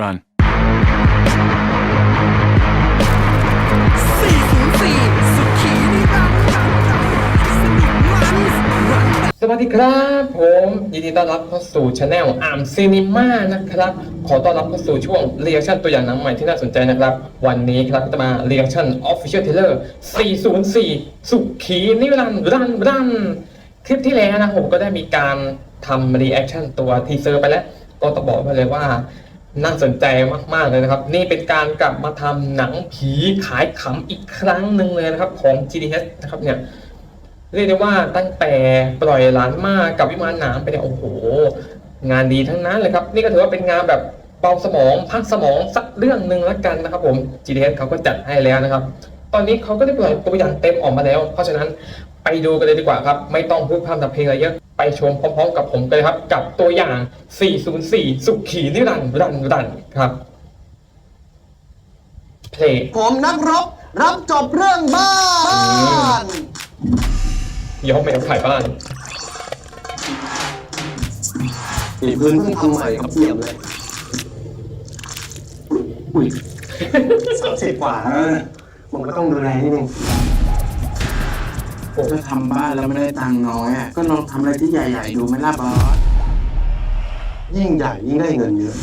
Run. 404 สุขีนิรันดร์สนุกมันรัน สวัสดีครับผมยินดีต้อนรับเข้าสู่ช anel อาร์มซีนิม่านะครับ ขอต้อนรับเข้าสู่ช่วงเรีย c ชั่นตัวอย่างหนังใหม่ที่น่าสนใจนะครับ วันนี้ครับจะมาเรีย c ชั่น Official Trailer 404 สุขีนิรันดร์รันรันคลิปที่แล้วนะผมก็ได้มีการทำรีแอคชั่นตัวทีเซอร์ไปแล้ว ก็ต้องบอกไว้เลยว่า น่าสนใจมากๆเลยนะครับ นี่เป็นการกลับมาทำหนังผีขายขำอีกครั้งหนึ่งเลยนะครับของ GDH นะครับเนี่ยเรียกได้ว่าตั้งแต่ปล่อยหลานมากับวิมานหนามไปเนี่ยโอ้โห งานดีทั้งนั้นเลยครับ นี่ก็ถือว่าเป็นงานแบบเบาสมองพักสมองสักเรื่องหนึ่งแล้วกันนะครับผม GDS เขาก็จัดให้แล้วนะครับ ตอนนี้เขาก็ได้ปล่อยตัวอย่างเต็มออกมาแล้ว เพราะฉะนั้น ไปดูกันเลยดีกว่าครับ ไม่ต้องพูดพร่ำทำเพลงอะไรเยอะไปชมพร้อมๆกับผมกันเลยครับ กับตัวอย่าง 404 สุขีนิรันดร์รันรันครับเพลงผมนักรบ รับจบเรื่องบ้านยอมแมวขายบ้านมีพื้นเพิ่งทำใหม่ครับเยี่ยมเลยอุ้ยสามสิบกว่าแล้วนะผมก็ต้องดูแลนิดนึง ถ้าทำบ้านแล้วไม่ได้ตังค์น้อยอะก็ลองทำอะไรที่ใหญ่ๆดูไหมล่ะบอส ยิ่งใหญ่ยิ่งได้เงินเยอะ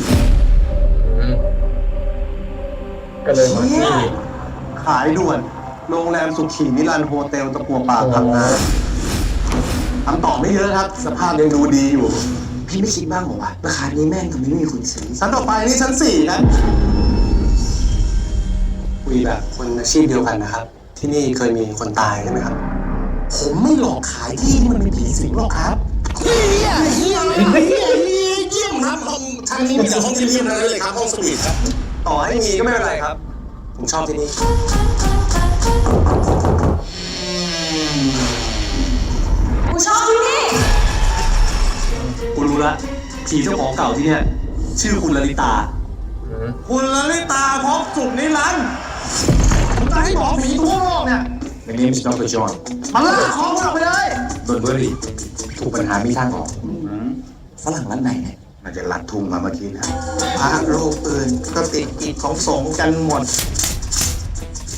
อืมก็เลยมาที่ขายด่วน โรงแรมสุขีนิรันดร์โฮเทลตะกัวป่าพังงาทำต่อไม่เยอะครับ สภาพยังดูดีอยู่ พี่ไม่คิดบ้างเหรอวะราคานี้แม่งทำไมไม่มีคนซื้อชั้นต่อไปนี่ชั้นสี่นะคุยแบบคนอาชีพเดียวกันนะครับ ที่นี่เคยมีคนตายใช่ไหมครับ ผมไม่หลอกขายที่ที่มันเป็นผีสิงหรอกครับเฮียเฮียเฮียเยี่ยมครับห้องชั้นนี้มีแต่ห้องเยี่ยมๆทั้งนั้นเลยครับห้องสวีทครับต่อให้มีก็ไม่เป็นไรครับ ผมชอบที่นี่กูชอบที่นี่กูรู้ละผีเจ้าของเก่าที่เนี่ยชื่อคุณลลิตา คุณลลิตาพบสุขนิรันดร์ผมจะให้หมอผีทั่วโลกเนี่ย My name is Dr. John. มันล่าของคุณออกไปเลย Don't worry ทุกปัญหามีทางออกฝรั่งร้านไหนเนี่ยมันจะลัดทุ่งมาเมื่อกี้นะพระโลกอื่นก็ติดกิจของสงฆ์กันหมด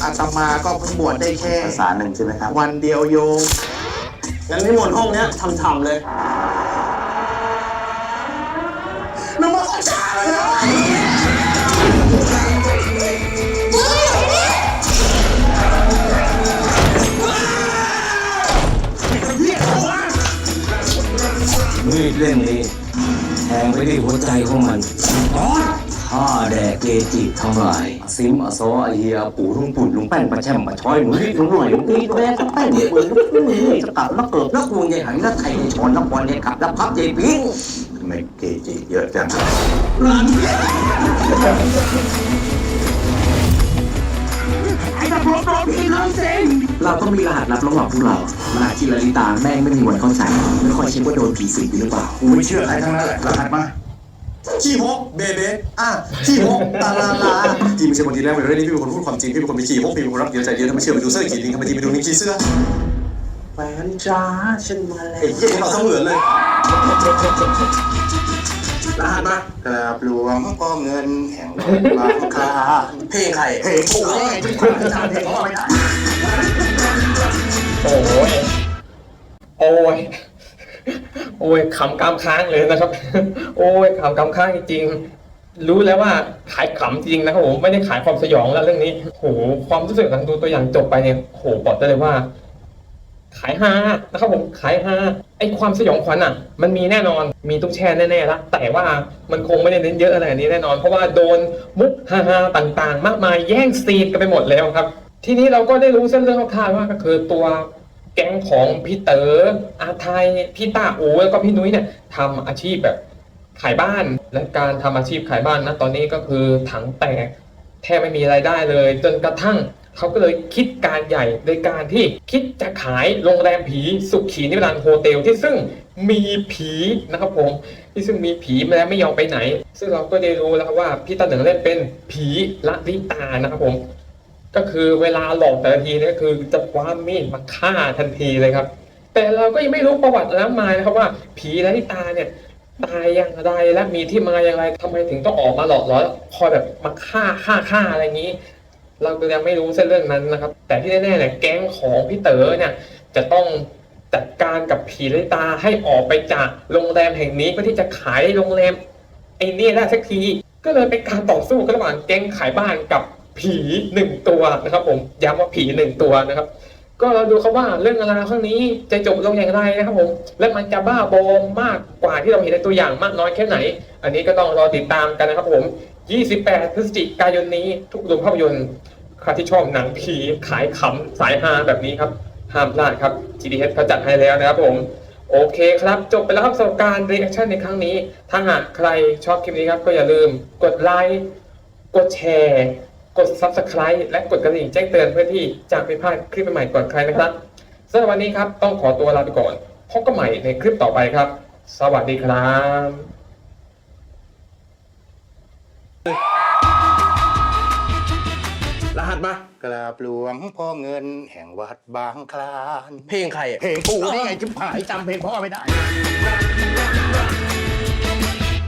อาตมาก็เพิ่งบวชได้แค่ภาษาหนึ่งใช่ไหมครับ วันเดียวโยมงั้นนิมนต์ห้องเนี้ยทำๆเลยนึกว่ มีดเล่มนี้แทงไปที่หัวใจของมันข้าแดกเกจิทั้งหลายสิมอโซอาเฮียปู่ลุงปุ่นลุงแป้นปะแช่มปะช้อยหมุนลุงหน่อยลุงตีแดกแป้นเปืนลุกลุงนี่สกัดนักเกิดนักวงใหญ่หายนักไทยในชอนนักบอลเนี่ยขับนักพับใจพิงทำไมเกจิเยอะจังเราต้องมีรหัสลับระหว่างพวกเรารหัสที่ลลิตาแม่งไม่มีวันเข้าใจไม่ค่อยเช็คว่าโดนผีสิงหรือเปล่ากูไม่เชื่อใครทั้งนั้นแหละรหัสมาขี้พกเบเบ้อะขี้พกตาลาลาจีไม่ใช่คนที่แรกเลยเรื่องนี้พี่เป็นคนพูดความจริงพี่เป็นคนมีขี้พกพี่เป็นคนรักเดียวใจเดียวถ้าไม่เชื่อไปดูเสื้อกี่ลิงทำไมทีไปดูลิงขี้เสื้อแฟนจ้าฉันมาแล้ไอ้วเหี้ยเราเสมือนเลยรหัสมากราบหลวงพ่อเงินแห่งบางคาเพลงใครเพลงโอ้ยทุกคนจำเพลงเขาไม่ได้ โอ้ยโอ้ยโอ้ยขำกามค้างเลยนะครับ โอ้ยขำกามค้างจริงๆรู้แล้วว่าขายขำจริงนะครับผมไม่ได้ขายความสยองแล้วเรื่องนี้โหความรู้สึกหลังดูตัวอย่างจบไปเนี่ยโหบอกได้เลยว่า ขายฮานะครับผมขายฮาไอความสยองขวัญอะ มันมีแน่นอนมีตุ้งแช่แน่ๆละแต่ว่ามันคงไม่ได้เน้นเยอะอะไรนี้แน่นอน เพราะว่าโดนมุกฮาๆต่างๆ มากมายแย่งซีนกันไปหมดแล้วครับ ทีนี้เราก็ได้รู้เส้นเรื่องคร่าวๆว่าก็คือตัวแก๊งของพี่เต๋ออาไทยพี่ตาโอูแล้วก็พี่นุ้ยเนี่ยทำอาชีพแบบขายบ้านและการทำอาชีพขายบ้านนะตอนนี้ก็คือถังแตกแทบไม่มีรายได้เลย จนกระทั่งเขาก็เลยคิดการใหญ่โดยการที่คิดจะขายโรงแรมผีสุขีนิรันดร์โฮเทลที่ซึ่งมีผีนะครับผมที่ซึ่งมีผีมาแล้วไม่ยอมไปไหน ซึ่งเราก็ได้รู้แล้วครับว่าพี่ตาเหนึ่งเล่นเป็นผีละลิตานะครับผม ก็คือเวลาหลอกแต่ละทีเนี่ยคือจะคว้ามีดมาฆ่าทันทีเลยครับ แต่เราก็ยังไม่รู้ประวัติแล้วมายนะครับว่า ผีละลิตาเนี่ยตายอย่างไรและมีที่มาอย่างไรทำไมถึงต้องออกมาหลอกหลอนคอยแบบมาฆ่าฆ่าฆ่าอะไรอย่างนี้ เราก็ยังไม่รู้เส้นเรื่องนั้นนะครับ แต่ที่แน่ๆเนี่ยแก๊งของพี่เต๋อเนี่ยจะต้องจัดการกับผีลิตาให้ออกไปจากโรงแรมแห่งนี้เพื่อที่จะขายโรงแรมไอ้นี่ได้สักทีก็เลยเป็นการต่อสู้กันระหว่างแก๊งขายบ้านกับ ผีหนึ่งตัวนะครับผมย้ำว่าผีหนึ่งตัวนะครับ ก็เราดูครับว่าเรื่องราวครั้งนี้จะจบลงอย่างไรนะครับผมและมันจะบ้าบอมากกว่าที่เราเห็นในตัวอย่างมากน้อยแค่ไหน อันนี้ก็ต้องรอติดตามกันนะครับผม 28 พฤศจิกายนนี้ทุกโรงภาพยนตร์ใครที่ชอบหนังผีขายขำสายฮาแบบนี้ครับห้ามพลาดครับ GDH เขาจัดให้แล้วนะครับผมโอเคครับ จบไปแล้วครับสำหรับการรีแอคชั่นในครั้งนี้ ถ้าหากใครชอบคลิปนี้ครับ ก็อย่าลืมกดไลค์กดแชร์ กด Subscribe และกดกระดิ่งแจ้งเตือนเพื่อที่จะไม่พลาดคลิปใหม่ๆก่อนใครนะครับสำหรับวันนี้ครับต้องขอตัวลาไปก่อนพบกันใหม่ในคลิปต่อไปครับ สวัสดีครับรหัสมากราบหลวงพ่อเงินแห่งวัดบางคลาน เพลงใครอะเพลงกูนี่ไงจิ๊บหายจำเพลงพ่อไม่ได้「